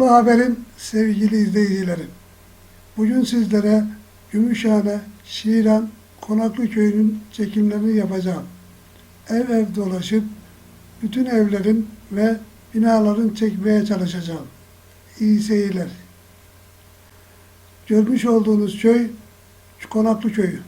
Mutlu Haber'in sevgili izleyicilerim. Bugün sizlere Gümüşhane, Şiran, Konaklı Köyü'nün çekimlerini yapacağım. Ev ev dolaşıp bütün evlerin ve binaların çekmeye çalışacağım. İyi seyirler. Görmüş olduğunuz köy Konaklı Köyü.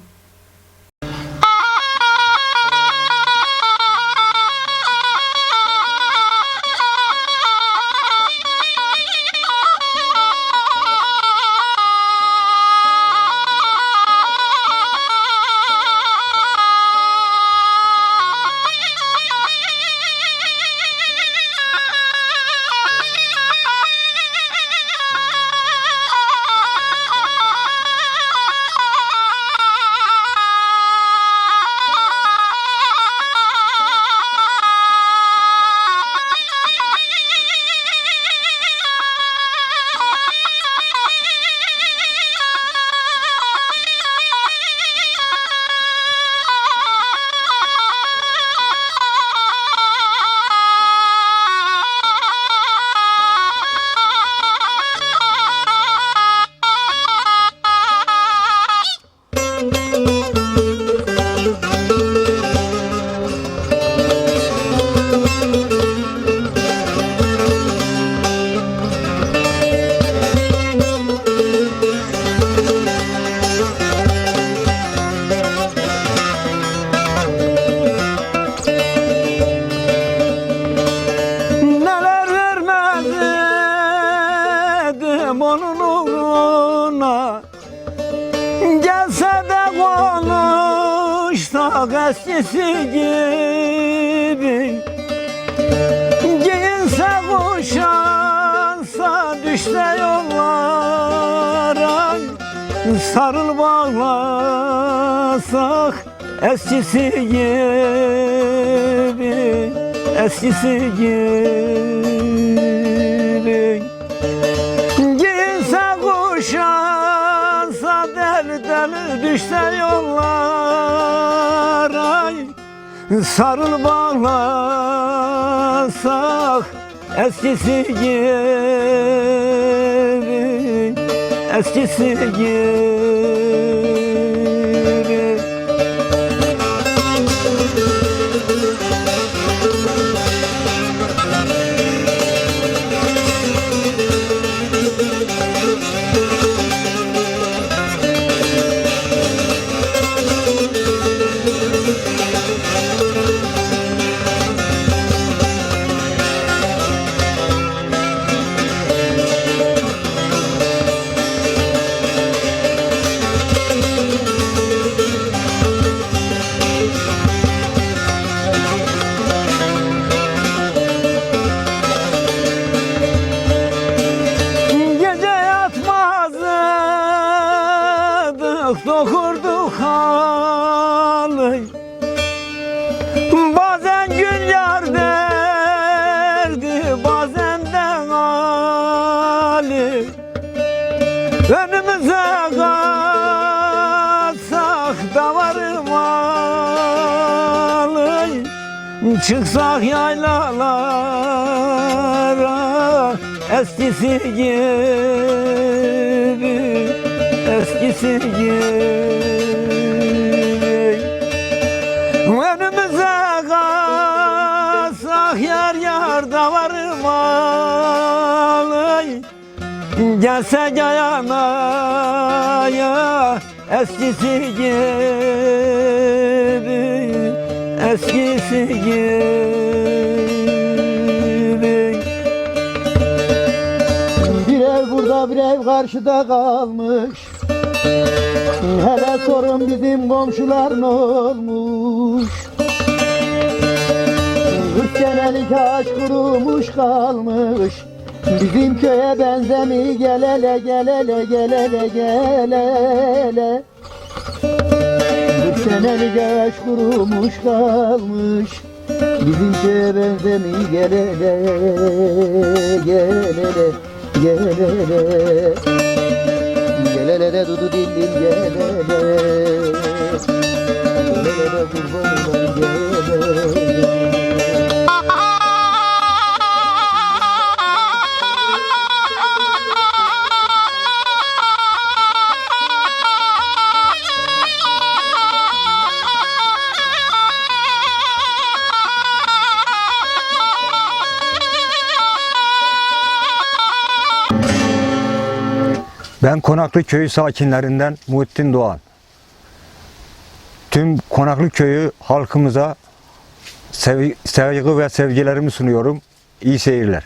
Düşse yollara Sarıl bağlasak eskisi gibi Eskisi gibi. Giyinse kuşansa deli deli düşse yollara Sarıl bağlasak eskisi gibi Eskisi gibi Çıksak yaylalara eskisi gibi eskisi gibi. Önümüze kalsak yar yar da varım alay Gelse yanaya eskisi gibi gibi Bir ev burada bir ev karşıda kalmış. Hele sorun bizim komşular ne olmuş? Kırk senelik ağaç kurumuş kalmış. Bizim köye benzemi gel hele gel hele gel senelik ağaç kurumuş kalmış. Bizim köye benzemi gel hele gel hele gel hele Gel hele de dudu dil dil gel hele Gel hele de kurban Ben Konaklı Köyü sakinlerinden Muhittin Doğan. Tüm Konaklı Köyü halkımıza sev- saygı ve sevgilerimi sunuyorum. İyi seyirler.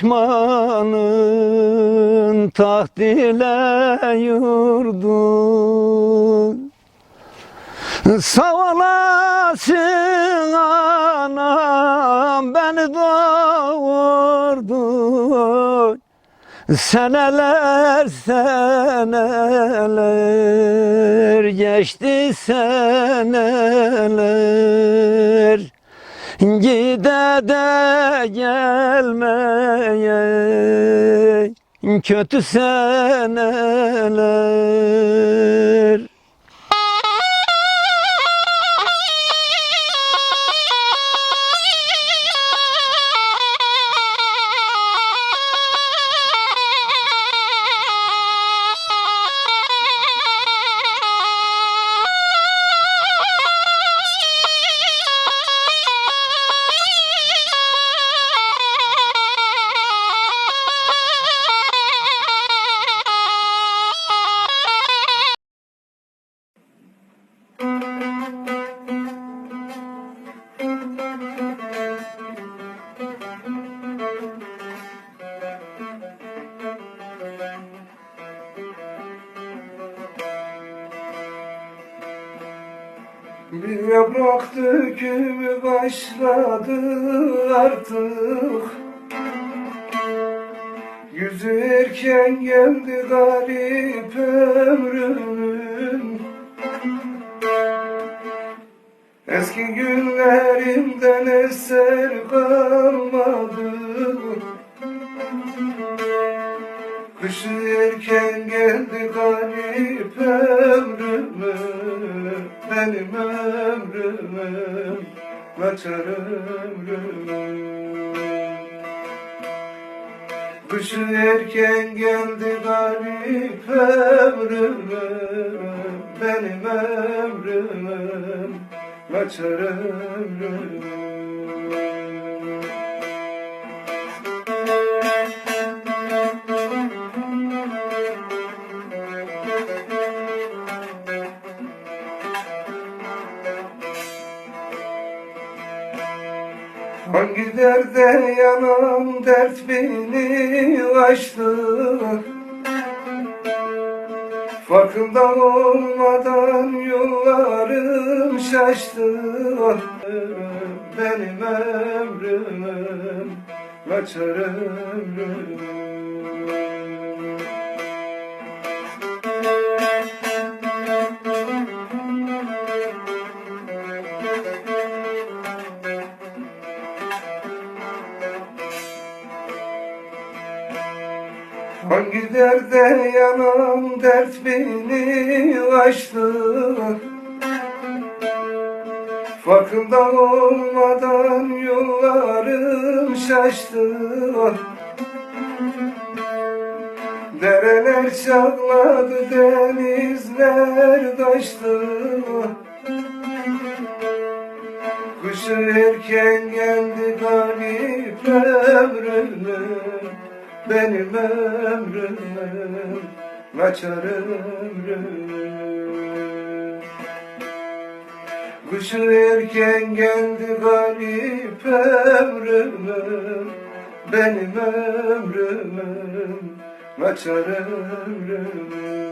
Düşmanın taht ile yurdun. Sağ olasın anam beni doğurdun. Seneler seneler geçti seneler Gide de gelmeye kötü seneler başladı artık. Yüzü erken geldi garip ömrümün. Eski günlerimden eser kalmadı. Kışı erken Kaçar ömrümün Kışı erken geldi garip ömrümün Benim ömrümün Kaçar ömrümün Derde yanam dert beni açtı Farkında olmadan yollarım şaştı. Benim ömrümün kaçar ömrüm Hangi derde yanam dert beni açtı Farkında olmadan yollarım şaştı. Dereler çağladı denizler taştı Kışı erken geldi garip ömrümün Benim ömrümün Kaçar ömrümün Kışı erken geldi garip ömrümün Benim ömrümün Kaçar ömrümün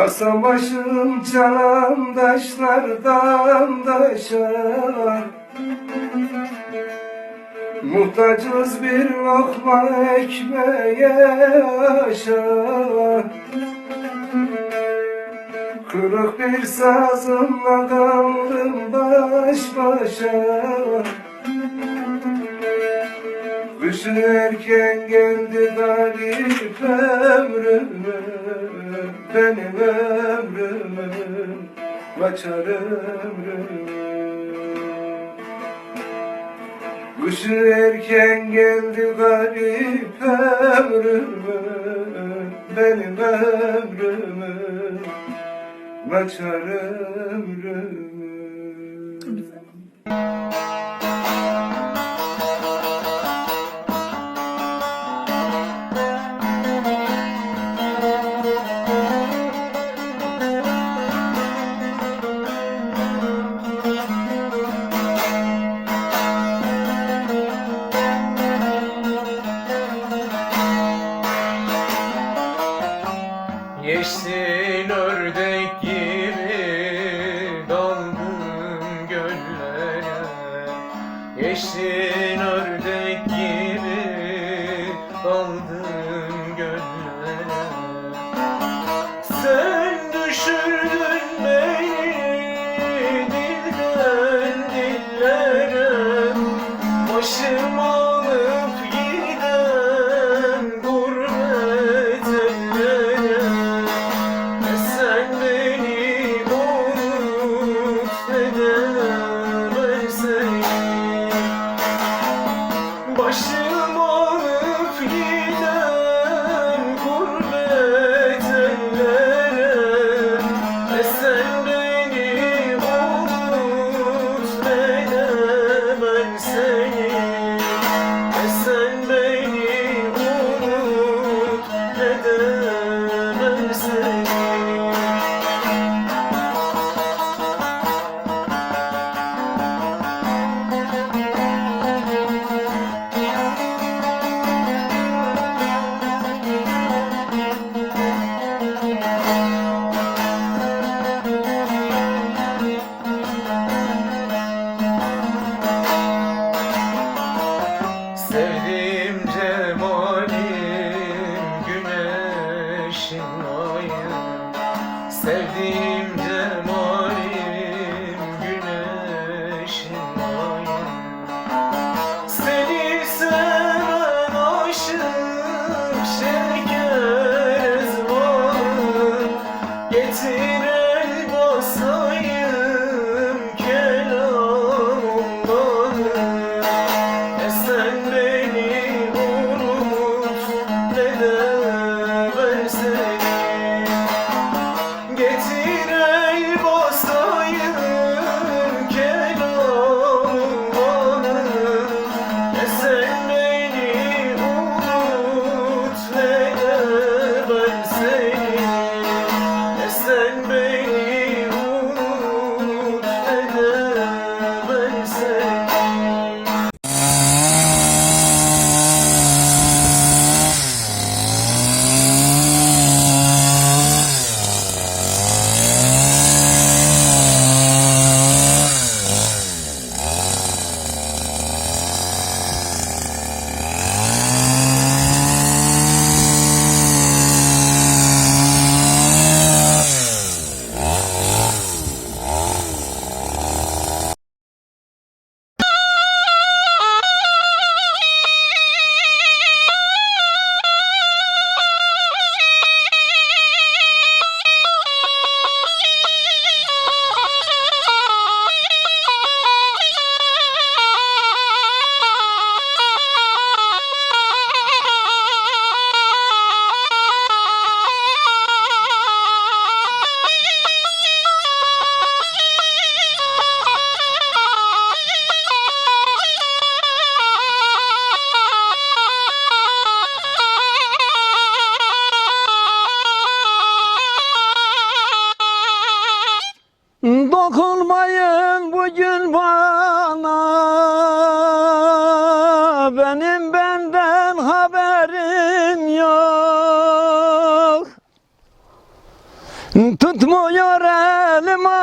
Kasa başım çalan taşlardan taşa Muhtacız bir lokma ekmeğe aşağı Kırık bir sazımla kaldım baş başa. Kışın erken geldi garip ömrümün Benim ömrümün Kaçar ömrümün? Kışı erken geldi garip ömrümün. Benim ömrümün Kaçar ömrümün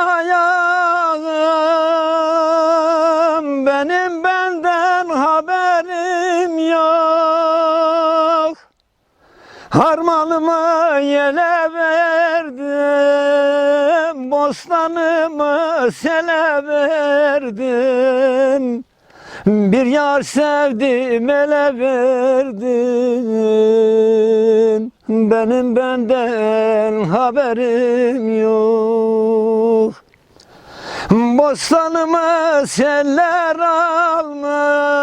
ayağım Benim benden haberim yok Harmanımı yele verdim, bostanımı sele verdim. Bir yar sevdim ele verdim. Benim benden haberim yok. Bostanımı seller almış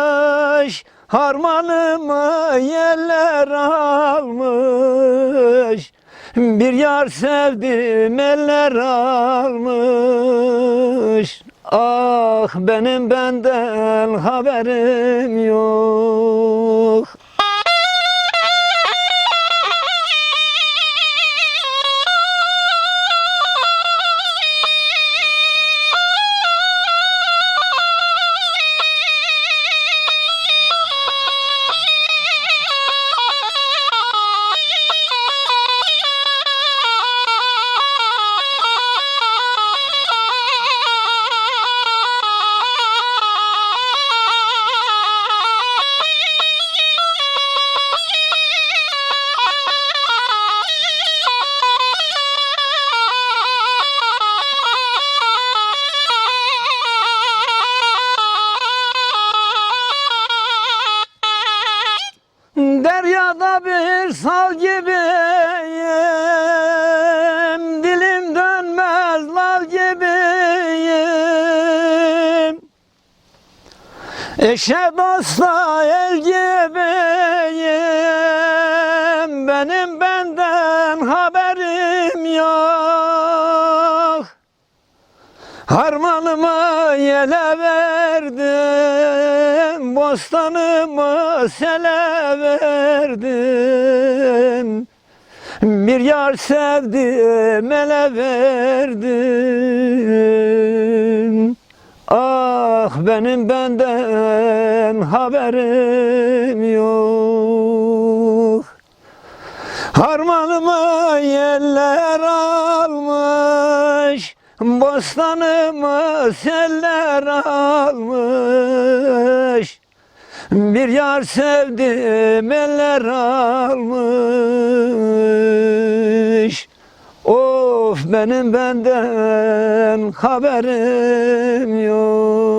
Harmanımı yeller almış Bir yar sevdim eller almış Ah benim benden haberim yok Deryada bir sal gibiyim Dilim dönmez lal gibiyim. Eşe dosta el gibiyim Benim benden haberim yok. Harmanımı yele verdim, bostanımı sele verdim. Bir yar sevdim, ele verdim. Ah benim benden haberim yok. Harmanımı yeller almış Bostanımı seller almış Bir yar sevdim eller almış. Of benim benden haberim yok